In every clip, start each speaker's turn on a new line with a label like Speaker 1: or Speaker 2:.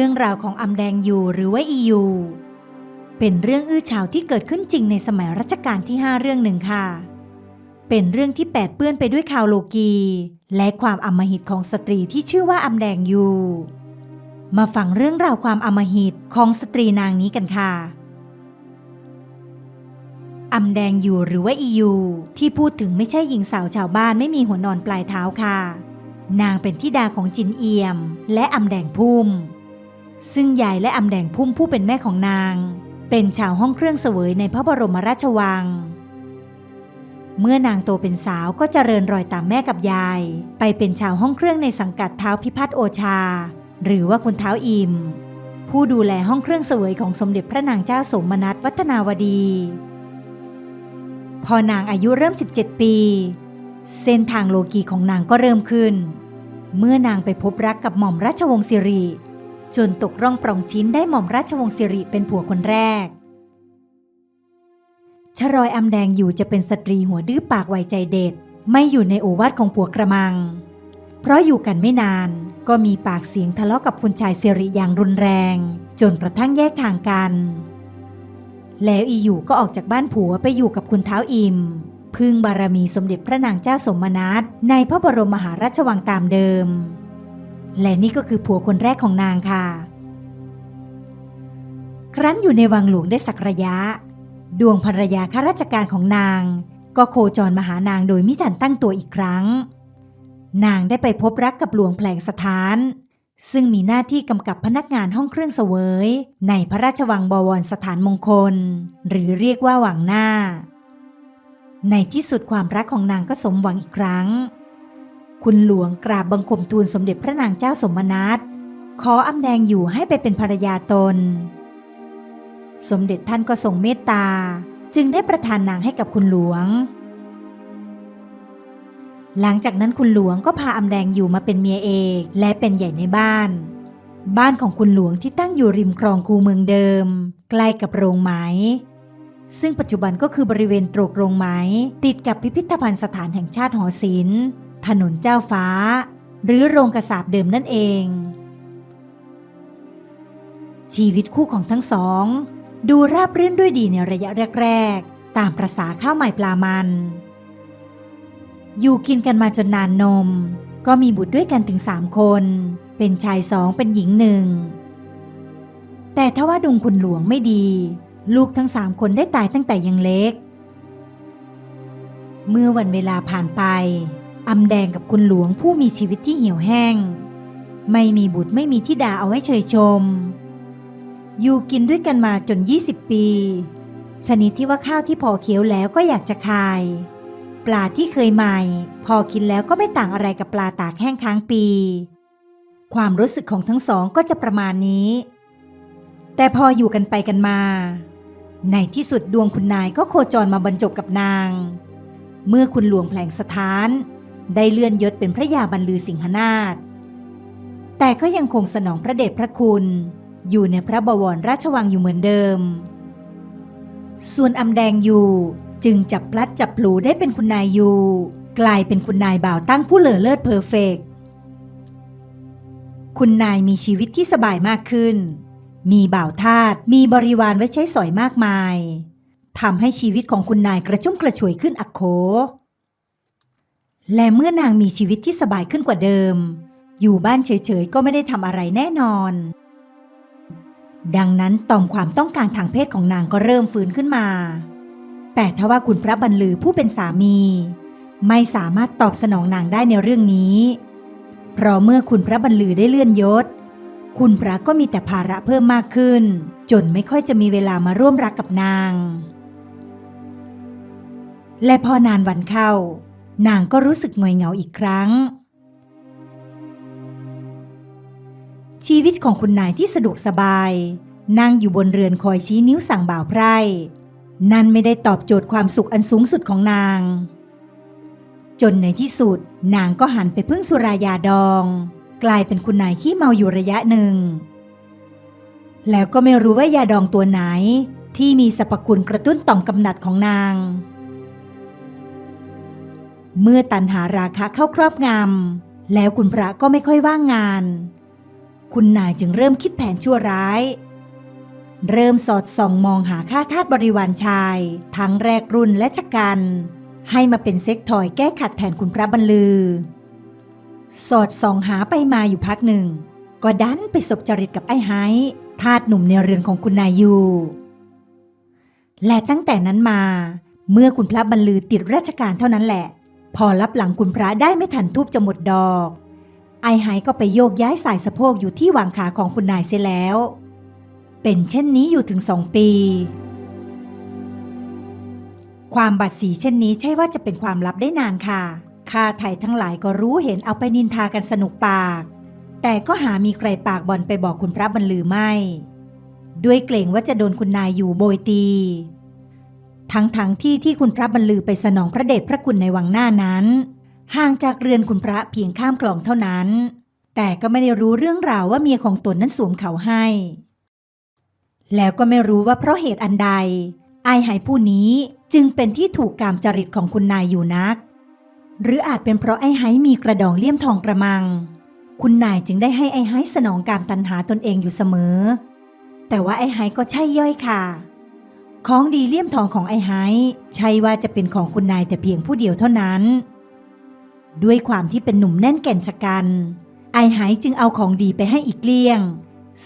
Speaker 1: เรื่องราวของอำแดงยูหรือว่าอียูเป็นเรื่องอื้อฉาวที่เกิดขึ้นจริงในสมัยรัชกาลที่ 5 เรื่องหนึ่งค่ะ เป็นเรื่องที่แปดเปื้อนไปด้วยข่าวโลกี และความอมหิตของสตรีที่ชื่อว่าอำแดงยู มาฟังเรื่องราวความอมหิตของสตรีนางนี้กันค่ะอำแดงยูหรือว่าอียูที่พูดถึงไม่ใช่หญิงสาวชาวบ้านไม่มีหัวนอนปลายเท้าค่ะ นางเป็นธิดาของจินเอียม และอำแดงพุ่ม ซึ่งยายและอำแดงพุ่มผู้เป็นแม่ของนาง เป็นชาวห้องเครื่องเสวยในพระบรมราชวัง เมื่อนางโตเป็นสาวก็เจริญรอยตามแม่กับยาย ไปเป็นชาวห้องเครื่องในสังกัดเท้าพิพัฒน์โอชา หรือว่าคุณเท้าอิม ผู้ดูแลห้องเครื่องเสวยของสมเด็จพระนางเจ้าสมนัตวัฒนาวดี พอนางอายุเริ่ม 17 ปี เส้นทางโลกีของนางก็เริ่มขึ้น เมื่อนางไปพบรักกับหม่อมราชวงศ์สิริ จนตกร่องปรองชิ้นได้หม่อมราชวงศ์สิริเป็นผัวคนแรก ชรอยอำแดงอยู่จะเป็นสตรีหัวดื้อปากไวใจเด็ด ไม่อยู่ในโอวาทของผัวกระมัง เพราะอยู่กันไม่นาน ก็มีปากเสียงทะเลาะกับคุณชายสิริอย่างรุนแรง จนกระทั่งแยกทางกัน แล้วอีอยู่ก็ออกจากบ้านผัวไปอยู่กับคุณเท้าอิมพึ่งบารมีสมเด็จพระนางเจ้าสมนัตในพระบรมมหาราชวังตามเดิม และนี่ก็คือผัวคนแรกของนางค่ะ ครั้นอยู่ในวังหลวงได้สักระยะ ดวงภรรยาข้าราชการของนาง ก็โคจรมาหานางโดยมิทันตั้งตัวอีกครั้ง นางได้ไปพบรักกับหลวงแผลงสถาน ซึ่งมีหน้าที่กำกับพนักงานห้องเครื่องเสวย ในพระราชวังบวรสถานมงคล หรือเรียกว่าหวังหน้า ในที่สุดความรักของนางก็สมหวังอีกครั้ง คุณหลวงกราบบังคมทูลสมเด็จพระนางเจ้าสมนัตขออำแดงอยู่ให้ไปเป็นภรรยาตน สมเด็จท่านก็ทรงเมตตา จึงได้ประทานนางให้กับคุณหลวง หลังจากนั้นคุณหลวงก็พาอำแดงอยู่มาเป็นเมียเอกและเป็นใหญ่ในบ้าน บ้านของคุณหลวงที่ตั้งอยู่ริมคลองคูเมืองเดิม ใกล้กับโรงไหมซึ่งปัจจุบันก็คือบริเวณตรกโรงไหมติดกับพิพิธภัณฑ์สถานแห่งชาติหอศิลป์ ถนนเจ้าฟ้า หรือโรงกระสาบเดิมนั่นเอง ชีวิตคู่ของทั้งสอง ดูราบรื่นด้วยดีในระยะแรก ๆ ตามประษาข้าวใหม่ปลามัน อยู่กินกันมาจนนานนม ก็มีบุตรด้วยกันถึงสามคน เป็นชายสองเป็นหญิงหนึ่ง แต่ถ้าว่าดุงคุณหลวงไม่ดี ลูกทั้งสามคนได้ตายตั้งแต่ยังเล็ก เมื่อวันเวลาผ่านไป อำแดงกับคุณหลวงผู้มีชีวิตที่เหี่ยวแห้ง ไม่มีบุตรไม่มีทิดาเอาไว้เชยชม อยู่กินด้วยกันมาจน 20 ปี ชนิดที่ว่าข้าวที่พอเคี้ยวแล้วก็อยากจะคาย ปลาที่เคยใหม่ พอกินแล้วก็ไม่ต่างอะไรกับปลาตากแห้งค้างปี ความรู้สึกของทั้งสองก็จะประมาณนี้ แต่พออยู่กันไปกันมา ในที่สุดดวงคุณนายก็โคจรมาบรรจบกับนางเมื่อคุณหลวงแผลงสถาน ได้เลื่อนยศเป็นพระยาบรรลือสิงหนาถแต่ก็ยังคงสนองพระเดชพระคุณ อยู่ในพระบวรราชวังอยู่เหมือนเดิม ส่วนอำแดงอยู่จึงจับพลัดจับพลูได้เป็นคุณนายอยู่ กลายเป็นคุณนายบ่าวตั้งผู้เหลือเลิศเพอร์เฟกต์คุณนายมีชีวิตที่สบายมากขึ้น มีบ่าวทาสมีบริวารไว้ใช้สอยมากมายทำให้ชีวิตของคุณนายกระชุ่มกระชวยขึ้นอักโข และเมื่อนางมีชีวิตที่สบายขึ้นกว่าเดิม อยู่บ้านเฉยๆ ก็ไม่ได้ทำอะไรแน่นอน ดังนั้นต่อมความต้องการทางเพศของนางก็เริ่มฟื้นขึ้นมา แต่ทว่าคุณพระบรรลือผู้เป็นสามี ไม่สามารถตอบสนองนางได้ในเรื่องนี้ เพราะเมื่อคุณพระบรรลือได้เลื่อนยศ คุณพระก็มีแต่ภาระเพิ่มมากขึ้น จนไม่ค่อยจะมีเวลามาร่วมรักกับนาง และพอนานวันเข้า นางก็รู้สึกงอยเหงาอีกครั้ง ชีวิตของคุณนายที่สะดวกสบาย นั่งอยู่บนเรือนคอยชี้นิ้วสั่งบ่าวไพร่ นั่นไม่ได้ตอบโจทย์ความสุขอันสูงสุดของนาง จนในที่สุดนางก็หันไปพึ่งสุรายาดอง กลายเป็นคุณนายขี้เมาอยู่ระยะหนึ่ง แล้วก็ไม่รู้ว่ายาดองตัวไหนที่มีสรรพคุณกระตุ้นต่อมกำนัดของนาง เมื่อตันหาราคะเข้าครอบงำแล้วคุณพระก็ไม่ค่อยว่างงาน คุณนายจึงเริ่มคิดแผนชั่วร้าย เริ่มสอดส่องมองหาค่าทาสบริวารชาย ทั้งแรกรุ่นและชะกัน ให้มาเป็นเซ็กทอยแก้ขัดแทนคุณพระบรรลือ สอดส่องหาไปมาอยู่พักหนึ่ง ก็ดันไปสบจริตกับไอ้ไฮทาสหนุ่มในเรือนของคุณนายอยู่ และตั้งแต่นั้นมา เมื่อคุณพระบรรลือติดราชการเท่านั้นแหละ พอรับหลังคุณพระได้ไม่ทันทูบจะหมดดอก ไอ้ไฮก็ไปโยกย้ายสายสะโพกอยู่ที่วางขาของคุณนายเสียแล้ว เป็นเช่นนี้อยู่ถึงสองปี ความบัดสีเช่นนี้ใช่ว่าจะเป็นความลับได้นานค่ะข้าไทยทั้งหลายก็รู้เห็นเอาไปนินทากันสนุกปาก แต่ก็หามีใครปากบอลไปบอกคุณพระบรรลือไม่ ด้วยเกรงว่าจะโดนคุณนายอยู่โบยตี ทั้งทั้งที่ที่คุณพระบรรลือไปสนองพระเดชพระคุณในวังหน้านั้น ห่างจากเรือนคุณพระเพียงข้ามคลองเท่านั้น แต่ก็ไม่ได้รู้เรื่องราวว่าเมียของตนนั้นสวมเขาให้ แล้วก็ไม่รู้ว่าเพราะเหตุอันใดไอายหายผู้นี้จึงเป็นที่ถูกกามจริตของคุณนายอยู่นัก หรืออาจเป็นเพราะไอ้ไฮมีกระดองเลี่ยมทองกระมัง คุณนายจึงได้ให้ไอ้ไฮสนองกามตันหาตนเองอยู่เสมอ แต่ว่าไอ้ไฮก็ใช่ย่อยค่ะ ของดีเลี่ยมทองของไอ้ไฮใช่ว่าจะเป็นของคุณนายแต่เพียงผู้เดียวเท่านั้น ด้วยความที่เป็นหนุ่มแน่นแก่นชะกัน ไอ้ไฮจึงเอาของดีไปให้อีกเลี่ยง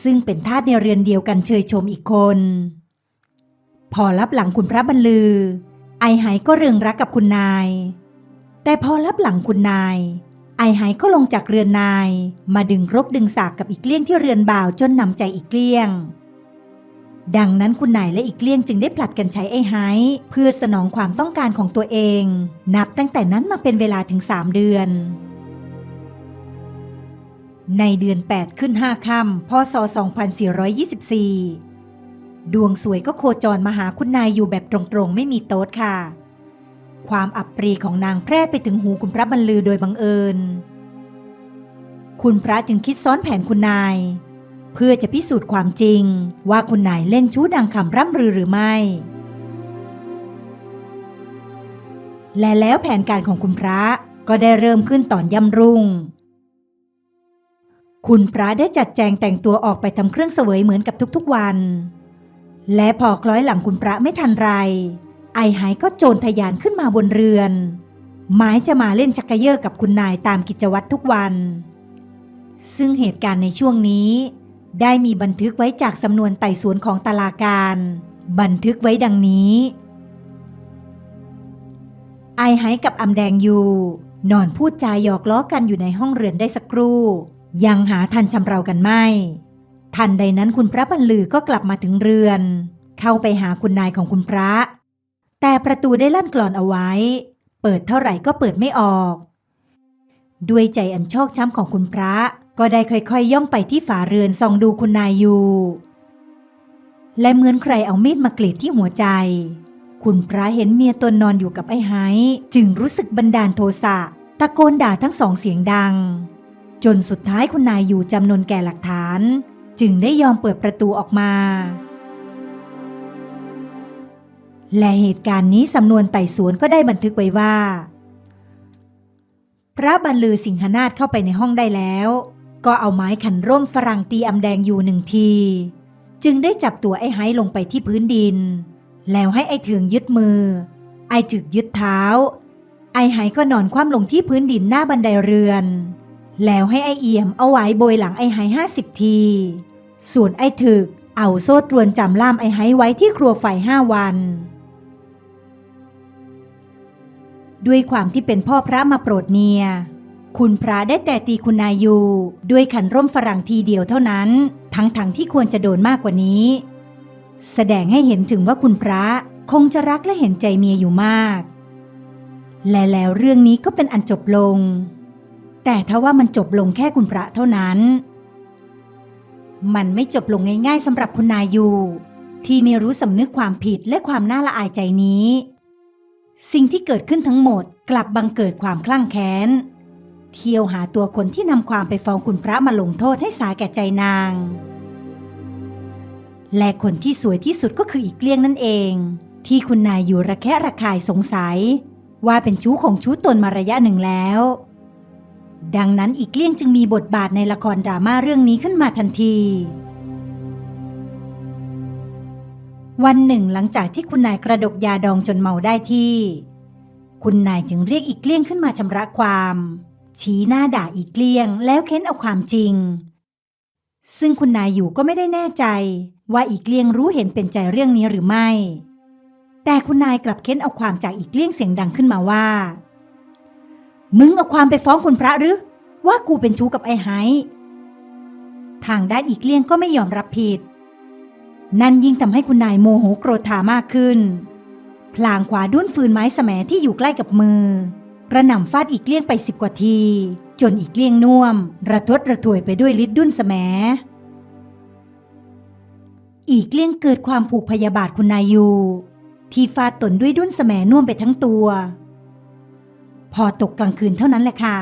Speaker 1: ซึ่งเป็นทาสในเรือนเดียวกันเชยชมอีกคน พอรับหลังคุณพระบรรลือ ไอ้ไฮก็เริงรักกับคุณนาย แต่พอรับหลังคุณนาย ไอไหายก็ลงจากเรือนนาย มาดึงรกดึงสากกับอีกเลี้ยงที่เรือนบ่าวจนนำใจอีกเลี้ยง ดังนั้นคุณนายและอีกเลี้ยงจึงได้ผลัดกันใช้ไอ้ไฮเพื่อสนองความต้องการของตัวเอง นับตั้งแต่นั้นมาเป็นเวลาถึง 3 เดือน ในเดือน 8 ขึ้น 5 ค่ำพศ 2424 ดวงสวยก็โคจรมาหาคุณนายอยู่แบบตรงๆ ไม่มีโต๊ดค่ะ ความอับปรีของนางแพร่ไปถึงหูคุณพระบรรลือโดยบังเอิญ คุณพระจึงคิดซ้อนแผนคุณนาย เพื่อจะพิสูจน์ความจริง ว่าคุณนายเล่นชู้ดังคำร่ำรือหรือไม่ และแล้วแผนการของคุณพระก็ได้เริ่มขึ้นตอนย่ำรุ่ง คุณพระได้จัดแจงแต่งตัวออกไปทำเครื่องเสวยเหมือนกับทุกๆวัน และพอคล้อยหลังคุณพระไม่ทันไร ไอหายก็โจรทะยานขึ้นมาบนเรือนหมายจะมาเล่นชักกระเยอะกับคุณนายตามกิจวัตรทุกวัน ซึ่งเหตุการณ์ในช่วงนี้ ได้มีบันทึกไว้จากสำนวนไต่สวนของตลาการ บันทึกไว้ดังนี้ ไอหายกับอำแดงอยู่ นอนพูดจาหยอกล้อกันอยู่ในห้องเรือนได้สักครู่ ยังหาทันชำเรากันไม่ ทันใดนั้นคุณพระบรรลือก็กลับมาถึงเรือน เข้าไปหาคุณนายของคุณพระ แต่ประตูได้ลั่นกลอนเอาไว้ เปิดเท่าไหร่ก็เปิดไม่ออก ด้วยใจอันชอกช้ำของคุณพระ ก็ได้ค่อยๆย่องไปที่ฝาเรือนส่องดูคุณนายอยู่ และเหมือนใครเอามีดมากรีดที่หัวใจ คุณพระเห็นเมียตนนอนอยู่กับไอ้ไห้จึงรู้สึกบันดาลโทสะตะโกนด่าทั้งสองเสียงดัง จนสุดท้ายคุณนายอยู่จำนวนแก่หลักฐาน จึงได้ยอมเปิดประตูออกมา และเหตุการณ์นี้สำนวนไต่สวนก็ได้บันทึกไว้ว่า พระบรรลือสิงหนาถเข้าไปในห้องได้แล้ว ก็เอาไม้ขันร่มฝรั่งตีอำแดงอยู่หนึ่งที จึงได้จับตัวไอ้ไห้ลงไปที่พื้นดิน แล้วให้ไอ้ถืองยึดมือ ไอ้ถึกยึดเท้า ไอ้ไห้ก็นอนคว่ำลงที่พื้นดินหน้าบันไดเรือน แล้วให้ไอ้เอี่ยมเอาไว้โบยหลังไอ้ไห้ห้าสิบที ส่วนไอ้ถึกเอาโซ่ตรวนจำล่ามไอ้ไห้ไว้ที่ครัวไฟห้าวัน ด้วยความที่เป็นพ่อพระมาโปรดเมีย คุณพระได้แต่ตีคุณนายอยู่ ด้วยขันร่มฝรั่งทีเดียวเท่านั้น ทั้งๆทที่ควรจะโดนมากกว่านี้ แสดงให้เห็นถึงว่าคุณพระคงจะรักและเห็นใจเมียอยู่มาก และแล้วเรื่องนี้ก็เป็นอันจบลง แต่ถ้าว่ามันจบลงแค่คุณพระเท่านั้น มันไม่จบลงง่าย ๆสำหรับคุณนายอยู่ที่ไม่รู้สำนึกความผิดและความน่าละอายใจนี้ สิ่งที่เกิดขึ้นทั้งหมดกลับบังเกิดความคลั่งแค้น เที่ยวหาตัวคนที่นำความไปฟ้องคุณพระมาลงโทษให้สาแก่ใจนาง และคนที่สวยที่สุดก็คืออีกเกลี้ยงนั่นเอง ที่คุณนายอยู่ระแคะระคายสงสัย ว่าเป็นชู้ของชู้ตนมาระยะหนึ่งแล้ว ดังนั้นอีกเลี่ยงจึงมีบทบาทในละครดราม่าเรื่องนี้ขึ้นมาทันทีวันหนึ่งหลังจากที่คุณนายกระดกยาดองจนเมาได้ที่ คุณนายจึงเรียกอีกเลี่ยงขึ้นมาชำระความ ชี้หน้าด่าอีกเลี่ยง แล้วเค้นเอาความจริง ซึ่งคุณนายอยู่ก็ไม่ได้แน่ใจ ว่าอีกเลี่ยงรู้เห็นเป็นใจเรื่องนี้หรือไม่ แต่คุณนายกลับเค้นเอาความจากอีกเลี่ยงเสียงดังขึ้นมาว่า มึงเอาความไปฟ้องคุณพระหรือ ว่ากูเป็นชู้กับไอ้ไฮทางด้านอีกเลี่ยงก็ไม่ยอมรับผิด นั่นยิ่งทำให้คุณนายโมโหโกรธามากขึ้น พลางขวาดุ้นฟืนไม้แสมที่อยู่ใกล้กับมือ กระหน่ำฟาดอีกเลี่ยงไปสิบกว่าที จนอีกเลี่ยงน่วม ระทดระถวยไปด้วยฤทธิ์ดุ้นแสมอีกเลี่ยงเกิดความผูกพยาบาทคุณนายอยู่ ที่ฟาดตนด้วยดุ้นแสมน่วมไปทั้งตัว พอตกกลางคืนเท่านั้นแหละค่ะ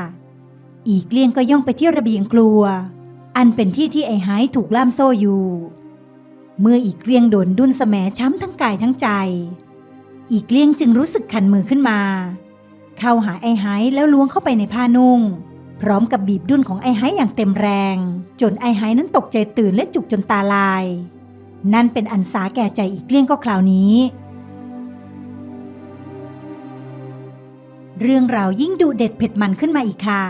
Speaker 1: อีกเลี่ยงก็ย่องไปที่ระเบียงครัว อันเป็นที่ที่ไอ้ไฮถูกล่ามโซ่อยู่ เมื่ออีกเลี่ยงโดนดุ้นแสมช้ำทั้งกายทั้งใจ อีกเลี่ยงจึงรู้สึกคันมือขึ้นมา เข้าหาไอ้ไฮแล้วล้วงเข้าไปในผ้านุ่ง พร้อมกับบีบดุ้นของไอ้ไฮอย่างเต็มแรง จนไอ้ไฮนั้นตกใจตื่นและจุกจนตาลาย นั่นเป็นอันสาแก่ใจอีกเลี่ยงก็คราวนี้ เรื่องราวยิ่งดุเด็ดเผ็ดมันขึ้นมาอีกค่ะ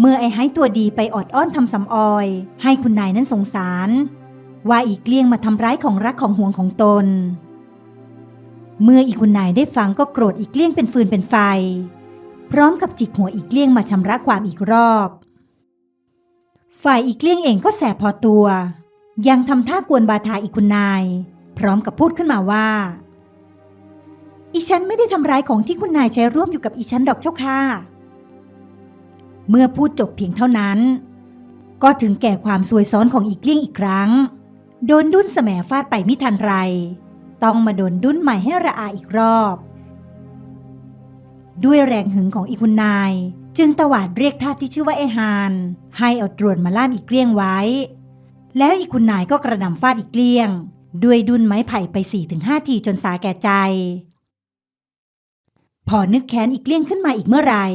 Speaker 1: เมื่อไอ้ไฮตัวดีไปออดอ้อนทำสำออย ให้คุณนายนั้นสงสาร ว่าอีกเลี่ยงมาทำร้ายของรักของห่วงของตน เมื่ออีกคุณนายได้ฟังก็โกรธอีกเลี่ยงเป็นฟืนเป็นไฟ พร้อมกับจิกหัวอีกเลี่ยงมาชำระความอีกรอบ ฝ่ายอีกเลี่ยงเองก็แสบพอตัว ยังทำท่ากวนบาทาอีกคุณนาย พร้อมกับพูดขึ้นมาว่า อีฉันไม่ได้ทำร้ายของที่คุณนายใช้ร่วมอยู่กับอีฉันดอกเจ้าค่ะ เมื่อพูดจบเพียงเท่านั้น ก็ถึงแก่ความซวยซ้อนของอีกเลี่ยงอีกครั้ง โดนดุ้นแสมฟาดไปไม่ทันไร ต้องมาโดนดุ้นใหม่ให้ระอาอีกรอบ ด้วยแรงหึงของอีคุณนาย จึงตวาดเรียกทาสที่ชื่อว่าไอฮาน ให้เอาตรวนมาล่ามอีกเกลี้ยงไว้ แล้วอีคุณนายก็กระหน่ำฟาดอีกเกลี้ยง ด้วยดุนไม้ไผ่ไป4-5ถึงทีจนสาแก่ใจ พอนึกแค้นอีกเลี่ยงขึ้นมาอีกเมื่อไหร่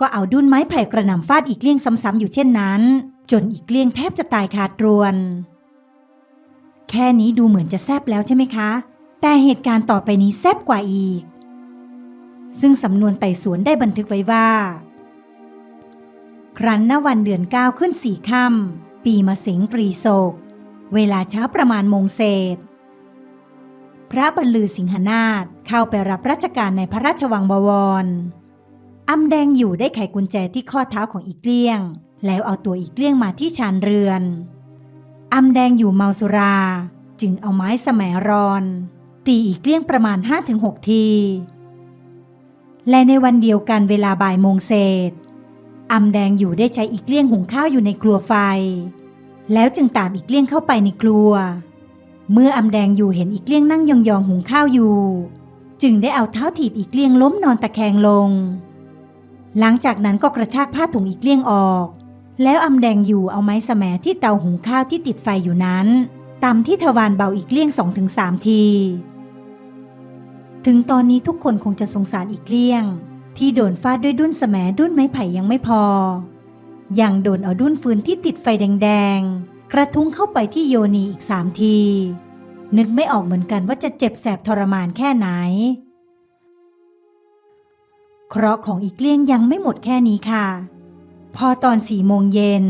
Speaker 1: ก็เอาดุนไม้ไผ่กระหน่ำฟาดอีกเลี่ยงซ้ำๆอยู่เช่นนั้น จนอีกเลี่ยงแทบจะตายคาตรวนแค่นี้ดูเหมือนจะแซบแล้วใช่ไหมคะ แต่เหตุการณ์ต่อไปนี้แซบกว่าอีก ซึ่งสำนวนไต่สวนได้บันทึกไว้ว่า ครั้นณวันเดือนเก้าขึ้นสี่ค่ำปีมะเสงปรีโศก เวลาเช้าประมาณโมงเศษ พระบรรลือสิงหนาถเข้าไปรับราชการในพระราชวังบวรอำแดงอยู่ได้ไขกุญแจที่ข้อเท้าของอีกเลี่ยง แล้วเอาตัวอีกเลี่ยงมาที่ชานเรือนอำแดงอยู่เมาสุรา จึงเอาไม้สมรอน ตีอีกเลี่ยงประมาณ 5-6 ที และในวันเดียวกันเวลาบ่ายโมงเศษอำแดงอยู่ได้ใช้อีกเลี่ยงหุงข้าวอยู่ในครัวไฟ แล้วจึงตามอีกเลี่ยงเข้าไปในครัว เมื่ออำแดงอยู่เห็นอีกเลี่ยงนั่งยองๆหุงข้าวอยู่ จึงได้เอาเท้าถีบอีกเลี่ยงล้มนอนตะแคงลง หลังจากนั้นก็กระชากผ้าถุงอีกเลี่ยงออก แล้วอำแดงอยู่เอาไม้สแมที่เตาหุงข้าวที่ติดไฟอยู่นั้นตำที่ทวารเบาอีกเลี่ยงสองถึงสามที ถึงตอนนี้ทุกคนคงจะสงสารอีกเลี่ยง ที่โดนฟาดด้วยดุ้นแสมดุ้นไม้ไผ่ยังไม่พอ ยังโดนเอาดุ้นฟืนที่ติดไฟแดงๆ กระทุ้งเข้าไปที่โยนีอีกสามที นึกไม่ออกเหมือนกันว่าจะเจ็บแสบทรมานแค่ไหน เคราะห์ของอีกเลี่ยงยังไม่หมดแค่นี้ค่ะ พอตอนสี่โมงเย็น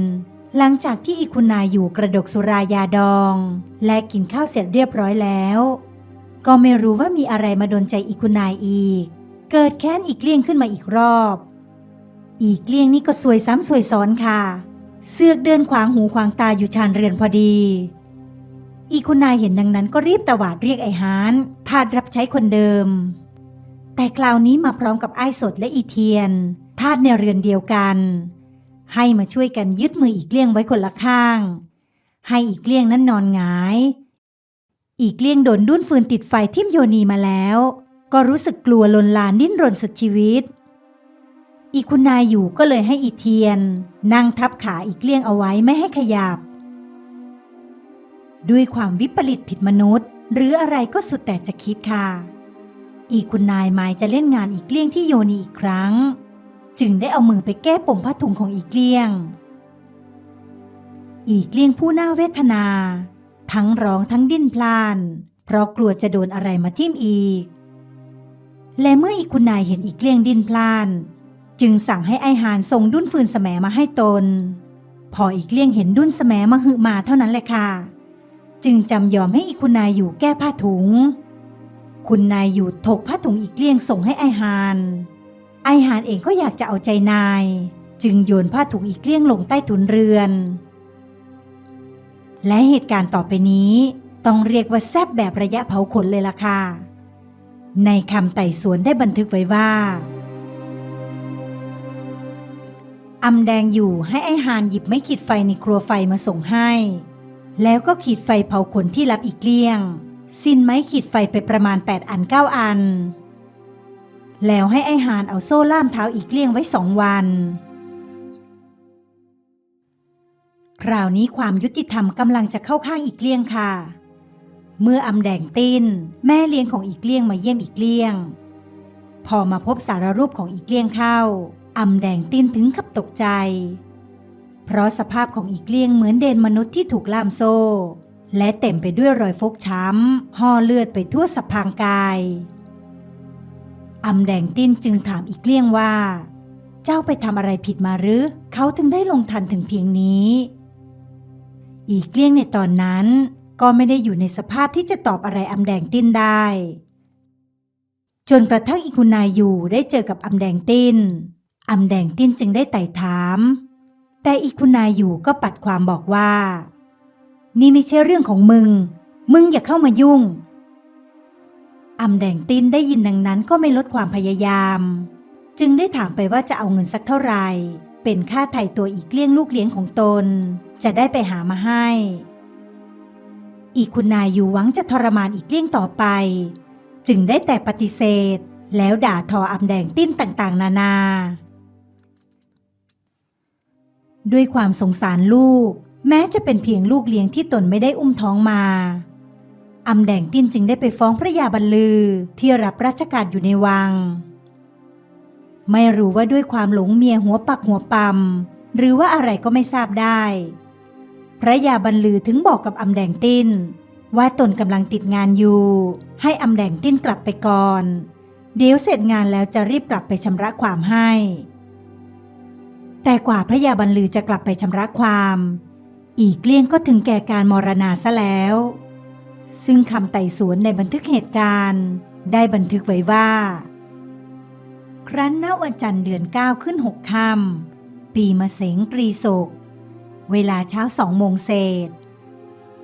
Speaker 1: หลังจากที่อีคุณนายอยู่กระดกสุรายาดอง และกินข้าวเสร็จเรียบร้อยแล้ว ก็ไม่รู้ว่ามีอะไรมาโดนใจอีคุณนายอีก เกิดแค้นอีกเลี่ยงขึ้นมาอีกรอบ อีกเลี่ยงนี่ก็สวยซ้ำสวยซ้อนค่ะ เสือกเดินขวางหูขวางตาอยู่ชานเรือนพอดี อีคุณนายเห็นดังนั้นก็รีบตวาดเรียกไอ้ฮานทาสรับใช้คนเดิม แต่คราวนี้มาพร้อมกับไอ้สดและอีเทียน ทาสในเรือนเดียวกัน ให้มาช่วยกันยึดมืออีกเลี่ยงไว้คนละข้าง ให้อีกเลี่ยงนั้นนอนหงาย อีกเลี่ยงโดนดุ้นฟืนติดไฟทิ่มโยนีมาแล้ว ก็รู้สึกกลัวลนลานดิ้นรนสุดชีวิต อีคุณนายอยู่ก็เลยให้อีเทียน นั่งทับขาอีกเลี่ยงเอาไว้ไม่ให้ขยับ ด้วยความวิปริตผิดมนุษย์ หรืออะไรก็สุดแต่จะคิดค่ะ อีคุณนายหมายจะเล่นงานอีกเลี่ยงที่โยนีอีกครั้ง จึงได้เอามือไปแก้ปมผ้าถุงของอีเกลี้ยง อีเกลี้ยงผู้น่าเวทนา ทั้งร้องทั้งดิ้นพลาน เพราะกลัวจะโดนอะไรมาทิ่มอีก และเมื่ออีกคุณนายเห็นอีกเกลี้ยงดิ้นพลาน จึงสั่งให้ไอหานส่งดุ้นฟืนแสมมาให้ตน พออีกเลี้ยงเห็นดุ้นแสมมาหือมาเท่านั้นแหละค่ะ จึงจำยอมให้อีกคุณนายอยู่แก้ผ้าถุง คุณนายอยู่ถกผ้าถุงอีกเลี้ยงส่งให้ไอหานไอหานเองก็อยากจะเอาใจนาย จึงโยนผ้าถุงอีกเลี้ยงลงใต้ถุนเรือน และเหตุการณ์ต่อไปนี้ต้องเรียกว่าแซบแบบระยะเผาขนเลยล่ะค่ะ ในคำไต่สวนได้บันทึกไว้ว่าอำแดงอยู่ให้ไอหานหยิบไม้ขีดไฟในครัวไฟมาส่งให้ แล้วก็ขีดไฟเผาขนที่รับอีกเกลี้ยง สิ้นไม้ขีดไฟไปประมาณ 8 อัน 9 อัน แล้วให้ไอหานเอาโซ่ล่ามเท้าอีกเกลี้ยงไว้สองวัน คราวนี้ความยุติธรรมกำลังจะเข้าข้างอีกเลี้ยงค่ะ เมื่ออำแดงติ้นแม่เลี้ยงของอีกเลี้ยงมาเยี่ยมอีกเลี้ยง พอมาพบสารรูปของอีกเลี้ยงเข้าอำแดงติ้นถึงกับตกใจ เพราะสภาพของอีกเลี้ยงเหมือนเดนมนุษย์ที่ถูกล่ามโซ่ และเต็มไปด้วยรอยฟกช้ำห่อเลือดไปทั่วสะพางกายอำแดงติ้นจึงถามอีกเลี้ยงว่า เจ้าไปทำอะไรผิดมาหรือ เขาถึงได้ลงทันถึงเพียงนี้ อีกเกลี้ยงในตอนนั้น ก็ไม่ได้อยู่ในสภาพที่จะตอบอะไรอำแดงติ้นได้ จนกระทั่งอีคุณนายอยู่ได้เจอกับอำแดงติ้นอำแดงติ้นจึงได้ไต่ถาม แต่อีคุณนายอยู่ก็ปัดความบอกว่า นี่ไม่ใช่เรื่องของมึง มึงอย่าเข้ามายุ่งอำแดงติ้นได้ยินดังนั้นก็ไม่ลดความพยายาม จึงได้ถามไปว่าจะเอาเงินสักเท่าไหร่ เป็นค่าไถ่ตัวอีกเลี้ยงลูกเลี้ยงของตน จะได้ไปหามาให้ อีกคุณนายอยู่หวังจะทรมานอีกเลี้ยงต่อไป จึงได้แต่ปฏิเสธ แล้วด่าทออำแดงติ้นต่างๆ นานา ด้วยความสงสารลูก แม้จะเป็นเพียงลูกเลี้ยงที่ตนไม่ได้อุ้มท้องมาอำแดงติ้นจึงได้ไปฟ้องพระยาบรรลือที่รับราชการอยู่ในวัง ไม่รู้ว่าด้วยความหลงเมียหัวปักหัวปั๊มหรือว่าอะไรก็ไม่ทราบได้ พระยาบรรลือถึงบอกกับอำแดงติ้น ว่าตนกำลังติดงานอยู่ ให้อำแดงติ้นกลับไปก่อน เดี๋ยวเสร็จงานแล้วจะรีบกลับไปชำระความให้ แต่กว่าพระยาบรรลือจะกลับไปชำระความ อีกเลี่ยงก็ถึงแก่การมรณาซะแล้ว ซึ่งคำไต่สวนในบันทึกเหตุการณ์ ได้บันทึกไว้ว่า ครั้นณวันจันทร์เดือนเก้าขึ้นหกค่ำ ปีมะเสงตรีศกเวลาเช้าสองโมงเศษ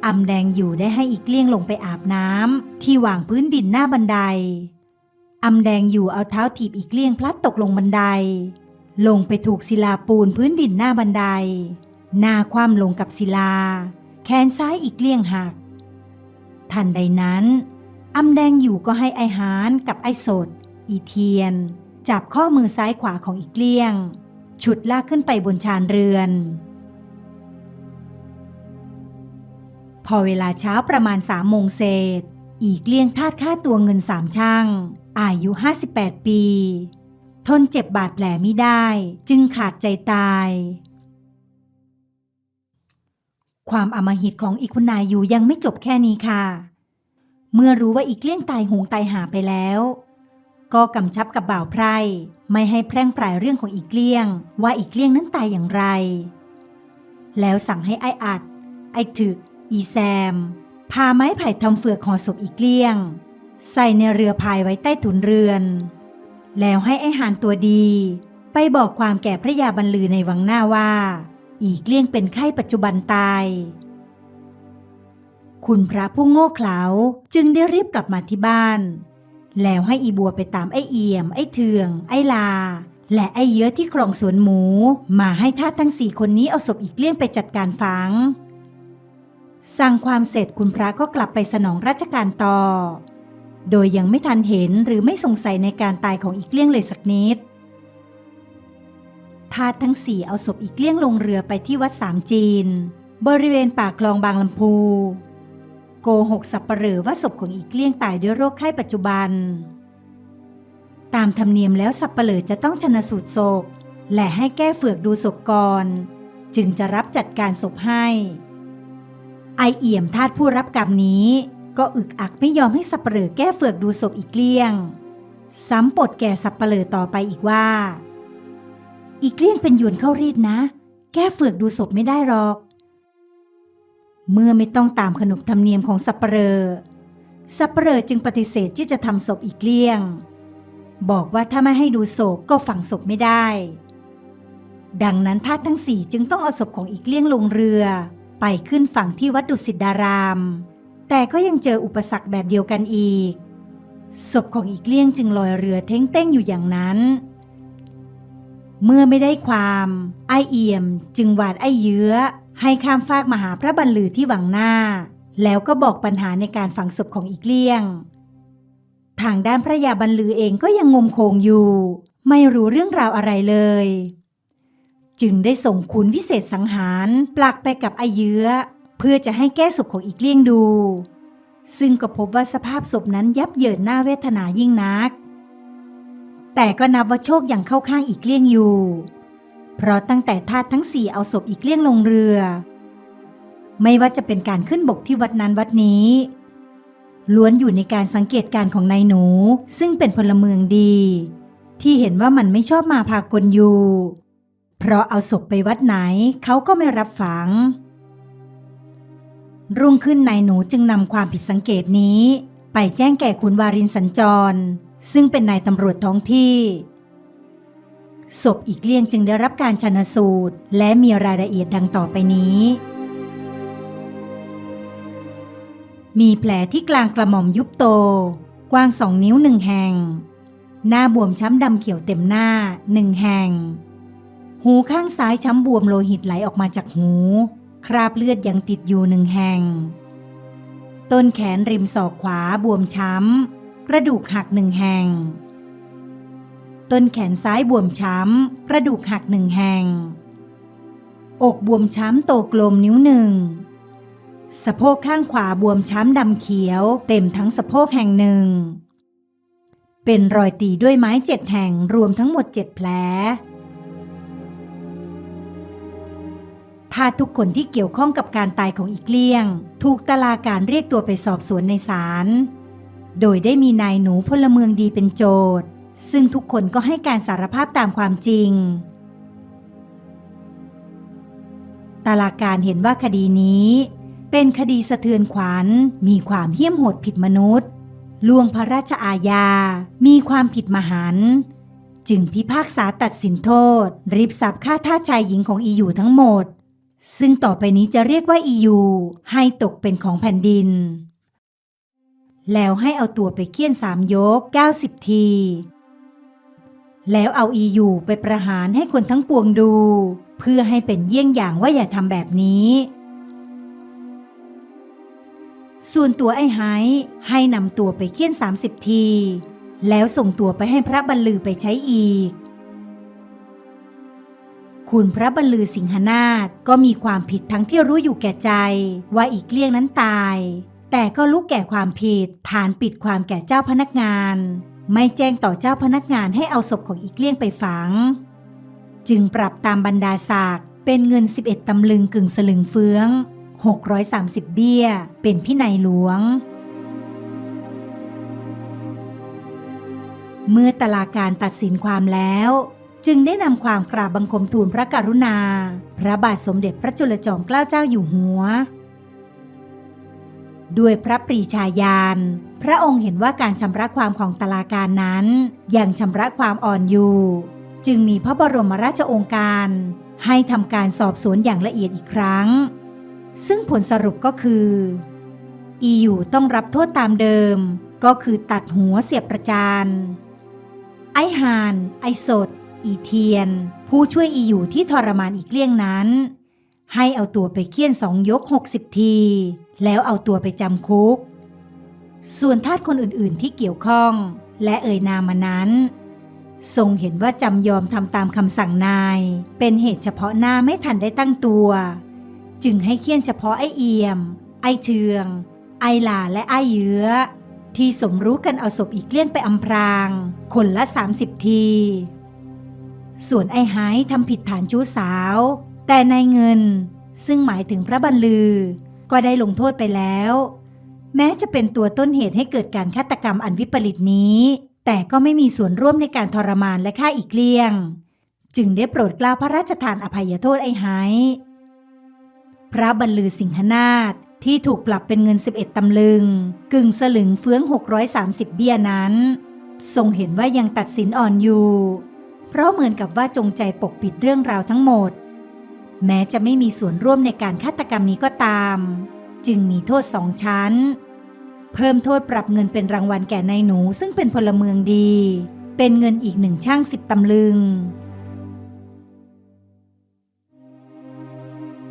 Speaker 1: อำแดงอยู่ได้ให้อีกเลี่ยงลงไปอาบน้ำที่วางพื้นดินหน้าบันไดอำแดงอยู่เอาเท้าถีบอีกเลี่ยงพลัดตกลงบันได ลงไปถูกศิลาปูนพื้นดินหน้าบันได หน้าคว่ำลงกับศิลา แขนซ้ายอีกเลี่ยงหัก ทันใดนั้นอำแดงอยู่ก็ให้ไอหานกับไอสด อีเทียน จับข้อมือซ้ายขวาของอีกเลี่ยง ฉุดลากขึ้นไปบนชานเรือน พอเวลาเช้าประมาณสามโมงเศษ อีกเลี่ยงทาดค่าตัวเงินสามช่าง อายุ 58 ปี ทนเจ็บบาดแผลไม่ได้ จึงขาดใจตาย ความอมหิตของอีกคุณนายอยู่ยังไม่จบแค่นี้ค่ะ เมื่อรู้ว่าอีกเลี่ยงตายหงตายหาไปแล้ว ก็กำชับกับบ่าวไพร่ไม่ให้แพร่งปลายเรื่องของอีกเลี่ยง ว่าอีกเลี่ยงนั้นตายอย่างไร แล้วสั่งให้ไอ้อัด ไอ้ถึก อีแซม พาไม้ไผ่ทำเฟือกห่อศพอีกเลี่ยง ใส่ในเรือพายไว้ใต้ถุนเรือน แล้วให้ไอ้หานตัวดี ไปบอกความแก่พระยาบรรลือในวังหน้าว่า อีกเลี่ยงเป็นไข้ปัจจุบันตายคุณพระผู้โง่เขลาจึงได้รีบกลับมาที่บ้าน แล้วให้อีบัวไปตามไอ้เอี่ยม ไอ้เทือง ไอ้ลา และไอ้เยอะที่ครองสวนหมู มาให้ท่าทั้งสี่คนนี้เอาศพอีกเลี่ยงไปจัดการฝัง สั่งความเสร็จคุณพระก็กลับไปสนองราชการต่อ โดยยังไม่ทันเห็นหรือไม่สงสัยในการตายของอีกเลี่ยงเลยสักนิดทาสทั้งสี่เอาศพอีกเลี่ยงลงเรือไปที่วัดสามจีน บริเวณปากคลองบางลำพู โกหกสับปเหร่อว่าศพของอีกเลี่ยงตายด้วยโรคไข้ปัจจุบัน ตามธรรมเนียมแล้วสับปเหร่อจะต้องชนะสูตรศพ และให้แก้เฟือกดูศพก่อนจึงจะรับจัดการศพให้ ไอเอี่ยมทาสผู้รับกรรมนี้ ก็อึกอักไม่ยอมให้สับเปลือแก้เฟือกดูศพอีกเกลี้ยง ซ้ำปดแก่สับเปลือต่อไปอีกว่า อีกเกลี้ยงเป็นหยวนเข้ารีดนะ แก้เฟือกดูศพไม่ได้หรอก เมื่อไม่ต้องตามขนบธรรมเนียมของสับเปลอสับเปลอจึงปฏิเสธที่จะทำศพอีกเลี่ยง บอกว่าถ้าไม่ให้ดูศพก็ฝังศพไม่ได้ ดังนั้นทาทั้งสี่จึงต้องเอาศพของอีกเลี่ยงลงเรือ ไปขึ้นฝั่งที่วัดดุสิตดาราม แต่ก็ยังเจออุปสรรคแบบเดียวกันอีก ศพของอีกเลี่ยงจึงลอยเรือเท้งเต้งอยู่อย่างนั้น เมื่อไม่ได้ความไอเอี่ยมจึงหวาดไอเยื้อ ให้ข้ามฟากมาหาพระบรรลือที่หวังหน้า แล้วก็บอกปัญหาในการฝังศพของอีกเลี่ยง ทางด้านพระยาบรรลือเองก็ยังงมโคงอยู่ ไม่รู้เรื่องราวอะไรเลย จึงได้ส่งขุนวิเศษสังหารปลักไปกับไอเยื้อ เพื่อจะให้แก้ศพของอีกเลี่ยงดู ซึ่งก็พบว่าสภาพศพนั้นยับเยินหน้าเวทนายิ่งนัก แต่ก็นับว่าโชคยังเข้าข้างอีกเลี่ยงอยู่ เพราะตั้งแต่ทาสทั้งสี่เอาศพอีกเลี่ยงลงเรือ ไม่ว่าจะเป็นการขึ้นบกที่วัดนั้นวัดนี้ ล้วนอยู่ในการสังเกตการของนายหนู ซึ่งเป็นพลเมืองดี ที่เห็นว่ามันไม่ชอบมาพากลอยู่ เพราะเอาศพไปวัดไหนเขาก็ไม่รับฝัง รุ่งขึ้นนายหนูจึงนำความผิดสังเกตนี้ ไปแจ้งแก่ขุนวารินสัญจร ซึ่งเป็นนายตำรวจท้องที่ ศพอีกเลี่ยงจึงได้รับการชันสูตร และมีรายละเอียดดังต่อไปนี้ มีแผลที่กลางกระหม่อมยุบโต กว้างสองนิ้วหนึ่งแห่ง หน้าบวมช้ำดำเขียวเต็มหน้าหนึ่งแห่ง หูข้างซ้ายช้ำบวมโลหิตไหลออกมาจากหู คราบเลือดยังติดอยู่หนึ่งแห่ง ต้นแขนริมศอกขวาบวมช้ำ กระดูกหักหนึ่งแห่ง ต้นแขนซ้ายบวมช้ำ กระดูกหักหนึ่งแห่ง อกบวมช้ำโตกลมนิ้วหนึ่ง สะโพกข้างขวาบวมช้ำดำเขียว เต็มทั้งสะโพกแห่งหนึ่ง เป็นรอยตีด้วยไม้เจ็ดแห่งรวมทั้งหมดเจ็ดแผลถ้าทุกคนที่เกี่ยวข้องกับการตายของอีกเลี่ยง ถูกตลาการเรียกตัวไปสอบสวนในศาล โดยได้มีนายหนูพลเมืองดีเป็นโจทย์ ซึ่งทุกคนก็ให้การสารภาพตามความจริงตลาการเห็นว่าคดีนี้ เป็นคดีสะเทือนขวัญ มีความเหี้ยมโหดผิดมนุษย์ล่วงพระราชอาญา มีความผิดมหันต์จึงพิพากษาตัดสินโทษ ริบทรัพย์ค่าท่าชายหญิงของอียูทั้งหมด ซึ่งต่อไปนี้จะเรียกว่าอียูให้ตกเป็นของแผ่นดิน แล้วให้เอาตัวไปเคี่ยนสามยก 90 ที แล้วเอาอียูไปประหารให้คนทั้งปวงดู เพื่อให้เป็นเยี่ยงอย่างว่าอย่าทำแบบนี้ ส่วนตัวไอ้ไฮให้นำตัวไปเคี่ยน 30 ที แล้วส่งตัวไปให้พระบรรลือไปใช้อีก คุณพระบรรลือสิงหนาถก็มีความผิดทั้งที่รู้อยู่แก่ใจ ว่าอีกเลี่ยงนั้นตาย แต่ก็รู้แก่ความผิดฐานปิดความแก่เจ้าพนักงาน ไม่แจ้งต่อเจ้าพนักงานให้เอาศพของอีกเลี่ยงไปฝัง จึงปรับตามบรรดาศักดิ์เป็นเงิน 11 ตำลึงกึ่งสลึงเฟือง 630 เบี้ย เป็นพินัยหลวง เมื่อตลาการตัดสินความแล้ว จึงได้นำความกราบบังคมทูลพระกรุณา พระบาทสมเด็จพระจุลจอมเกล้าเจ้าอยู่หัว ด้วยพระปรีชาญาณพระองค์เห็นว่าการชำระความของตลาการนั้นยังชำระความอ่อนอยู่ จึงมีพระบรมราชองค์การ ให้ทำการสอบสวนอย่างละเอียดอีกครั้ง ซึ่งผลสรุปก็คือ อีอยู่ต้องรับโทษตามเดิม ก็คือตัดหัวเสียบประจานไอหาน ไอสด อีเทียน ผู้ช่วยอีอยู่ที่ทรมานอีกเลี่ยงนั้น ให้เอาตัวไปเคี่ยนสองยก 60 ที แล้วเอาตัวไปจำคุก ส่วนทาสคนอื่นๆที่เกี่ยวข้อง และเอ่ยนามมานั้น ทรงเห็นว่าจำยอมทำตามคำสั่งนาย เป็นเหตุเฉพาะหน้าไม่ทันได้ตั้งตัว จึงให้เคี่ยนเฉพาะไอเอี่ยม ไอเทือง ไอหลาและไอเยื้อ ที่สมรู้กันเอาศพอีกเลี่ยงไปอำพราง คนละ 30 ที ส่วนไอ้ไฮทำผิดฐานชู้สาว แต่นายเงินซึ่งหมายถึงพระบรรลือ ก็ได้ลงโทษไปแล้ว แม้จะเป็นตัวต้นเหตุให้เกิดการฆาตกรรมอันวิปริตนี้ แต่ก็ไม่มีส่วนร่วมในการทรมานและฆ่าอีกเลี่ยง จึงได้โปรดกล้าพระราชทานอภัยโทษไอ้ไฮพระบรรลือสิงหนาถที่ถูกปรับเป็นเงิน 11 ตำลึง กึ่งสลึงเฟื้อง 630 เบี้ยนั้น ทรงเห็นว่ายังตัดสินอ่อนอยู่ เพราะเหมือนกับว่าจงใจปกปิดเรื่องราวทั้งหมด แม้จะไม่มีส่วนร่วมในการฆาตกรรมนี้ก็ตาม จึงมีโทษสองชั้น เพิ่มโทษปรับเงินเป็นรางวัลแก่นายหนูซึ่งเป็นพลเมืองดี เป็นเงินอีกหนึ่งช่างสิบตำลึง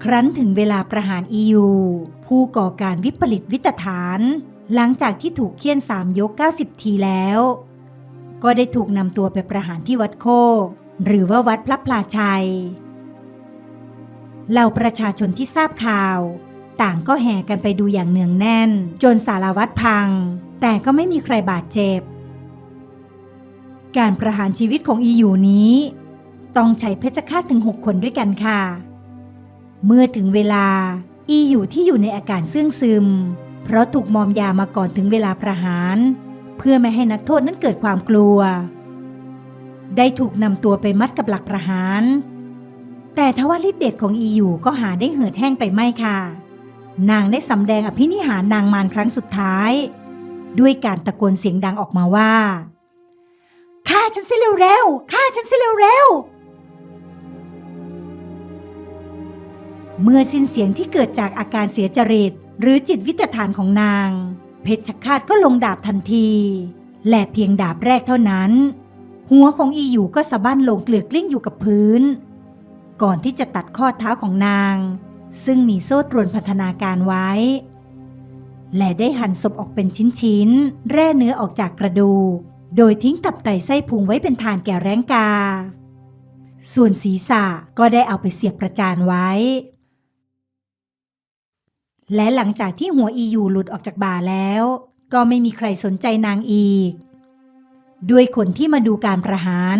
Speaker 1: ครั้นถึงเวลาประหารอียูผู้ก่อการวิปริตวิตฐาน หลังจากที่ถูกเคี่ยนสามยก 90 ทีแล้ว ก็ได้ถูกนำตัวไปประหารที่วัดโคกหรือว่าวัดพระพลาชัย เหล่าประชาชนที่ทราบข่าว ต่างก็แห่กันไปดูอย่างเนืองแน่น จนสารวัตรพัง แต่ก็ไม่มีใครบาดเจ็บ การประหารชีวิตของอีอยู่นี้ ต้องใช้เพชฌฆาตถึง6คนด้วยกันค่ะ เมื่อถึงเวลาอีอยู่ที่อยู่ในอาการเสื่องซึม เพราะถูกมอมยามาก่อนถึงเวลาประหาร เพื่อไม่ให้นักโทษนั้นเกิดความกลัว ได้ถูกนำตัวไปมัดกับหลักประหาร แต่ทว่าฤทธิเดชของอีอยู่ก็หาได้เหือดแห้งไปไม่ค่ะ นางได้สำแดงอภินิหารนางมารครั้งสุดท้าย ด้วยการตะโกนเสียงดังออกมาว่าฆ่าฉันสิเร็วๆฆ่าฉันสิเร็วๆเมื่อสิ้นเสียงที่เกิดจากอาการเสียจริตหรือจิตวิตฐานของนาง เพชฌฆาตก็ลงดาบทันที และเพียงดาบแรกเท่านั้น หัวของอีอยู่ก็สะบั้นลงเกลือกกลิ้งอยู่กับพื้น ก่อนที่จะตัดข้อเท้าของนาง ซึ่งมีโซ่ตรวนพันธนาการไว้ และได้หั่นศพออกเป็นชิ้นๆ แร่เนื้อออกจากกระดูก โดยทิ้งตับไตไส้พุงไว้เป็นฐานแก่แร้งกา ส่วนศีรษะก็ได้เอาไปเสียบประจานไว้ และหลังจากที่หัวอียูหลุดออกจากบ่าแล้ว ก็ไม่มีใครสนใจนางอีก ด้วยคนที่มาดูการประหาร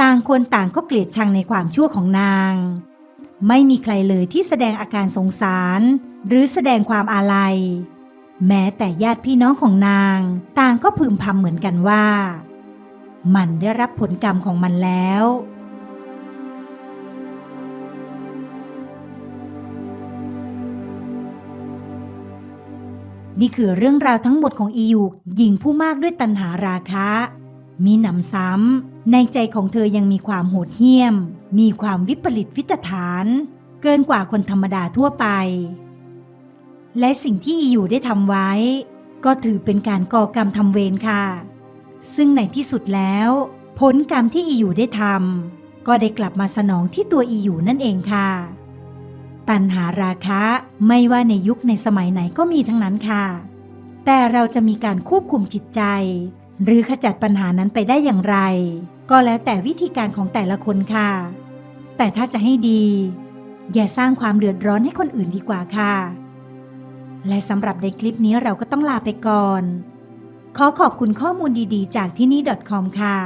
Speaker 1: ต่างคนต่างก็เกลียดชังในความชั่วของนาง ไม่มีใครเลยที่แสดงอาการสงสาร หรือแสดงความอาลัย แม้แต่ญาติพี่น้องของนาง ต่างก็พึมพำเหมือนกันว่า มันได้รับผลกรรมของมันแล้วนี่คือเรื่องราวทั้งหมดของอียูหญิงผู้มากด้วยตัณหาราคะ มีหนำซ้ำในใจของเธอยังมีความโหดเหี้ยม มีความวิปริตวิตฐาน เกินกว่าคนธรรมดาทั่วไป และสิ่งที่อียูได้ทำไว้ ก็ถือเป็นการก่อกรรมทำเวรค่ะ ซึ่งในที่สุดแล้ว ผลกรรมที่อียูได้ทำก็ได้กลับมาสนองที่ตัวอียูนั่นเองค่ะ ตัณหาราคะไม่ว่าในยุคในสมัยไหนก็มีทั้งนั้นค่ะ แต่เราจะมีการควบคุมจิตใจ หรือขจัดปัญหานั้นไปได้อย่างไร ก็แล้วแต่วิธีการของแต่ละคนค่ะ แต่ถ้าจะให้ดี อย่าสร้างความเดือดร้อนให้คนอื่นดีกว่าค่ะ และสำหรับในคลิปนี้เราก็ต้องลาไปก่อน ขอขอบคุณข้อมูลดีๆ จากที่นี่ .com ค่ะ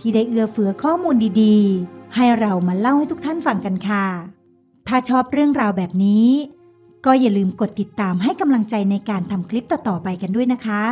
Speaker 1: ที่ได้เอื้อเฟื้อข้อมูลดีๆ ให้เรามาเล่าให้ทุกท่านฟังกันค่ะ ถ้าชอบเรื่องราวแบบนี้ ก็อย่าลืมกดติดตามให้กำลังใจในการทำคลิปต่อๆไปกันด้วยนะคะ